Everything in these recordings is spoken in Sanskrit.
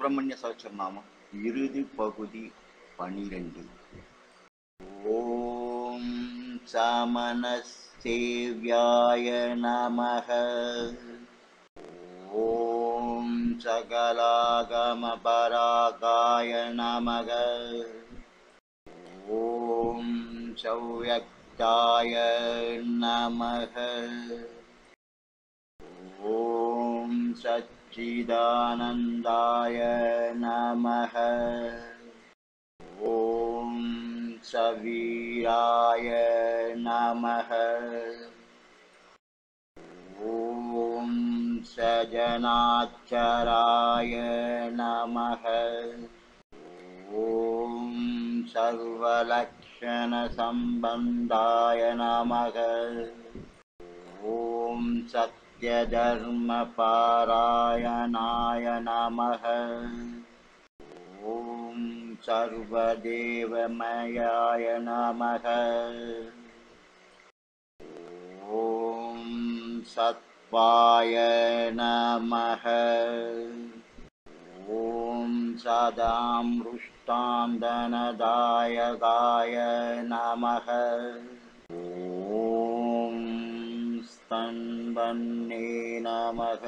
சுப்பிரமணிய சகசிரநாமம் இறுதி பகுதி பனிரெண்டு. ஓம் சமனசேவியாய நமக. ஓம் சகலாகமபராகாய நமக. ஓம் சௌயக்தாய நமக. ஓம் சத் सच्चिदानन्दाय नमः। ॐ सवीराय नमः। ॐ सजनाच्चराय नमः। ॐ सर्वलक्षणसम्बन्धाय नमः। ॐ सत्यधर्मपारायणाय नमः। ॐ सर्वदेवमयाय नमः। ॐ सत्त्वाय नमः। ॐ सदामृष्टान्दनदायकाय नमः नमः।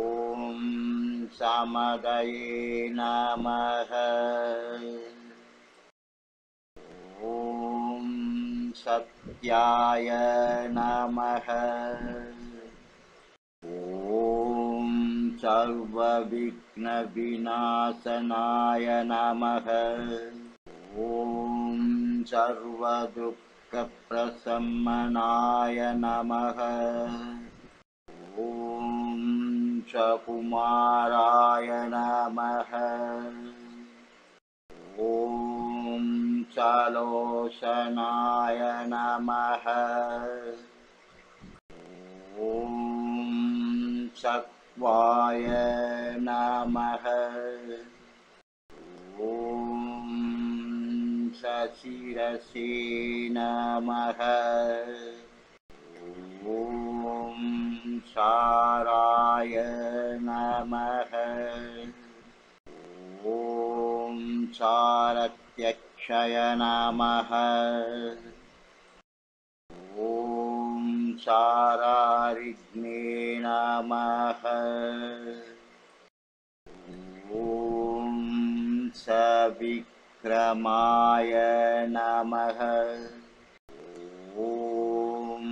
ॐ समदये नमः। ॐ सत्याय नमः। ॐ सर्वविघ्नविनाशनाय नमः। ॐ सर्वदुःखप्रशमनाय नमः ॐ चकुमाराय नमः ॐ चलोशनाय नमः ॐ चक्वाय नमः ॐ सशिरसे नमः ॐ साराय नमः। ॐ सारत्यक्षय नमः। ॐ सारारिग्ने नमः। ॐ सविक्रमाय नमः। ॐ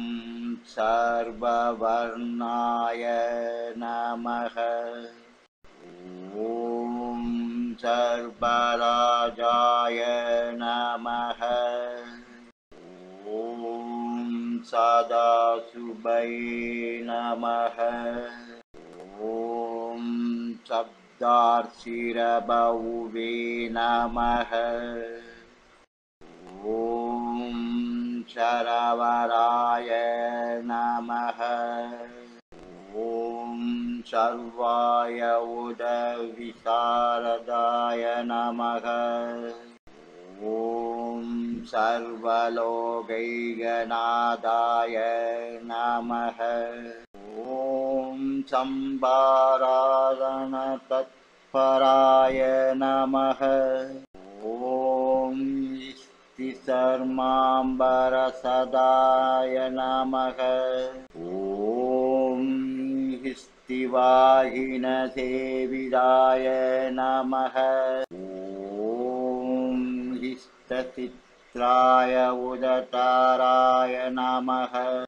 सर्ववर्णाय नमः। ॐ सर्वराजाय नमः। ॐ सदाशुभै नमः। ॐ शब्दार्शिरबहुवे नमः। ॐ शरवराय नमः। ॐ सर्वाय उदविशारदाय नमः। ॐ सर्वलोकैकनादाय नमः ॐ सम्भाराधनतत्पराय नमः। ॐ स्थिसर्माम्बरसदाय नमः। ॐ हिस्तिवाहिनसेविदाय नमः। ॐ हिस्तचित्राय उदताराय नमः।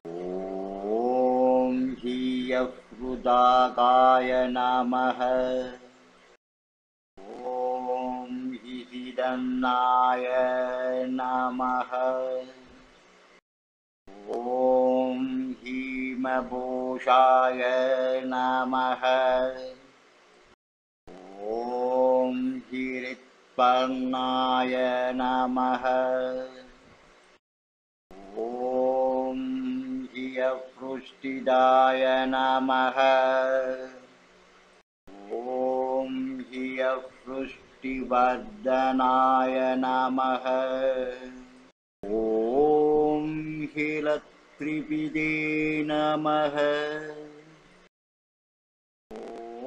ॐ हीयहृदाकाय नमः। ॐ हिदन्नाय नमः। ॐ हीमभूषाय नमः। ॐ हिरित्पर्णाय नमः ॐ हियपृष्टिदाय नमः। ॐ हियपृष्टिवर्धनाय नमः। ॐ हिलत्रिपिदे नमः।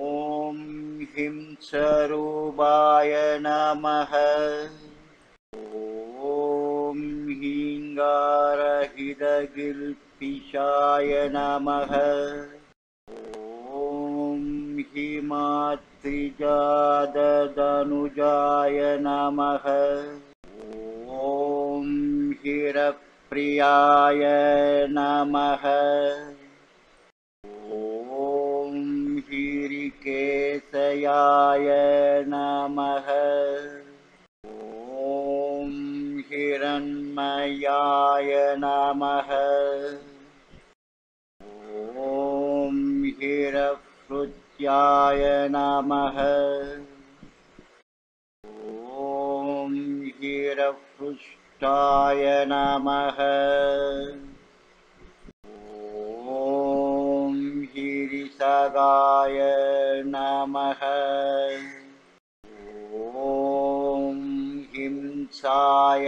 ॐ हिंसरूपाय नमः। ॐ हीङ्गारहिदगिल्पिशाय नमः। ॐ हिमात्रिजाददनुजाय नमः। ॐ हिरप्रियाय नमः। ॐ हिरिकेशयाय नमः। ॐ हिरण्मयाय नमः हिरहृत्याय नमः ॐ हिरहृष्टाय नमः ॐ हिरिसगाय नमः ॐ हिंसाय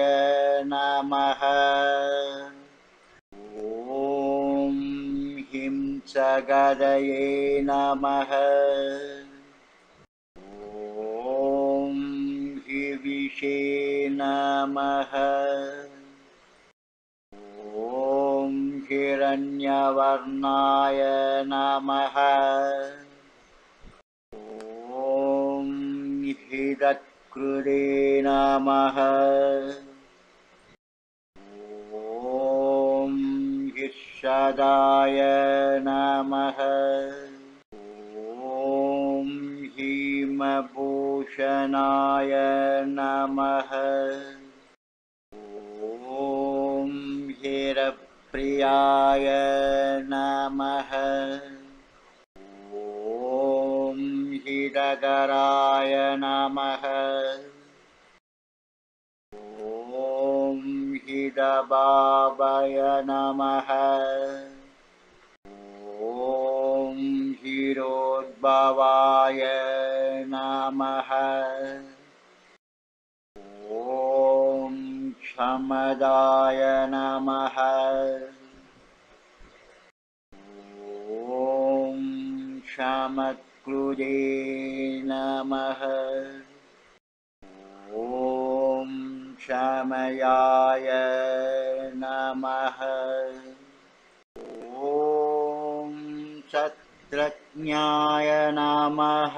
नमः ॐ हिंसगदये नमः। ॐ हिविषे नमः। ॐ हिरण्यवर्णाय नमः। ॐ हिदत्कृदे नमः ॐ हिषदाय नमः ॐ हिमभूषणाय नमः ॐ हिरप्रियाय नमः ॐ हिरगराय नमः ॐ ॐ हिरोद्भवाय नमः। ॐ क्षमदाय नमः। ॐ क्षमक्रुदे नमः ॐ क्षमयाय नमः। ॐ शत्रज्ञाय नमः।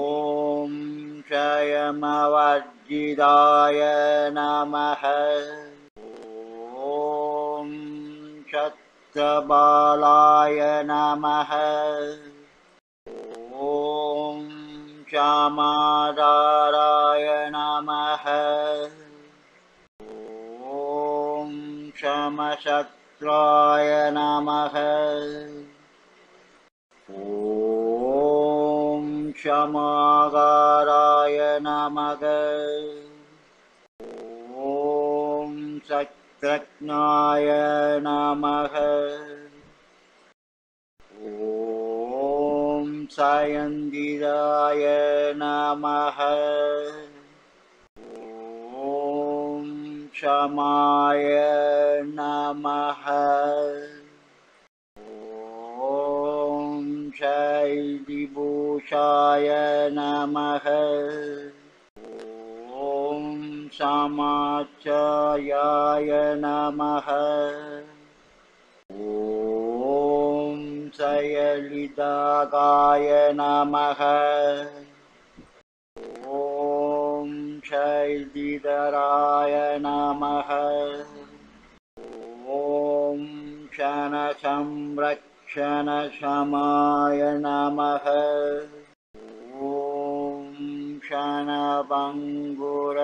ॐ क्षयमवर्जिताय नमः। ॐ क्षत्रबालाय नमः। ॐ क्षमादाराय नमः ॐ क्षमशत्राय नमः। ॐ क्षमागाराय नमः। ॐ शत्रज्ञाय नमः। ॐ सायन्दिराय नमः ॐ क्षमाय नमः। ॐ शैलिभूषाय नमः। ॐ समाचायाय नमः। ॐ शयलिदागाय नमः ॐ शैलिधराय नमः ॐ क्षणसंरक्षणक्षमाय नमः ॐ क्षणभङ्गुर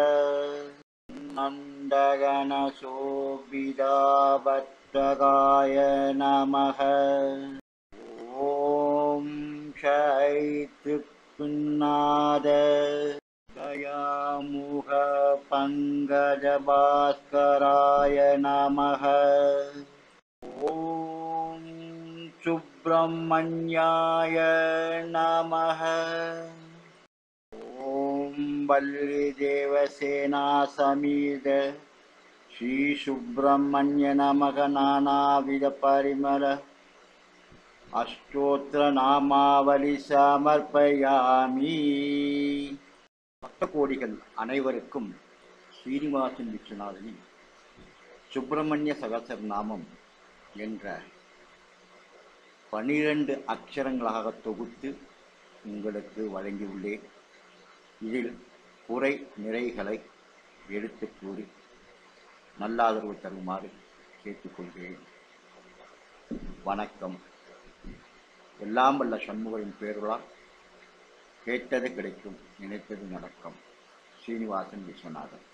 नन्दगणशोभिदाभद्रगाय नमः ॐ क्षैतृपुन्नाद मुहपङ्गजभास्कराय नमः। ॐ सुब्रह्मण्याय नमः। ॐ वल्लीदेवसेनासमित श्रीसुब्रह्मण्य नमः नानाविधपरिमल अष्टोत्तरनामावलि समर्पयामि। கோடிகள் அனைவருக்கும் ஸ்ரீனிவாசன் விஸ்வநாதனின் சுப்பிரமணிய சகசர் நாமம் என்ற பனிரெண்டு அக்ஷரங்களாக தொகுத்து உங்களுக்கு வழங்கியுள்ளேன். இதில் குறை நிறைகளை எடுத்து கூறி நல்லாதரவு தருமாறு கேட்டுக்கொள்கிறேன். வணக்கம். எல்லாம் வல்ல சண்முகரின் பேருளால் கேட்டது கிடைக்கும். நினைத்தது நடக்கும் ஸ்ரீனிவாசன் விஸ்வநாதன்.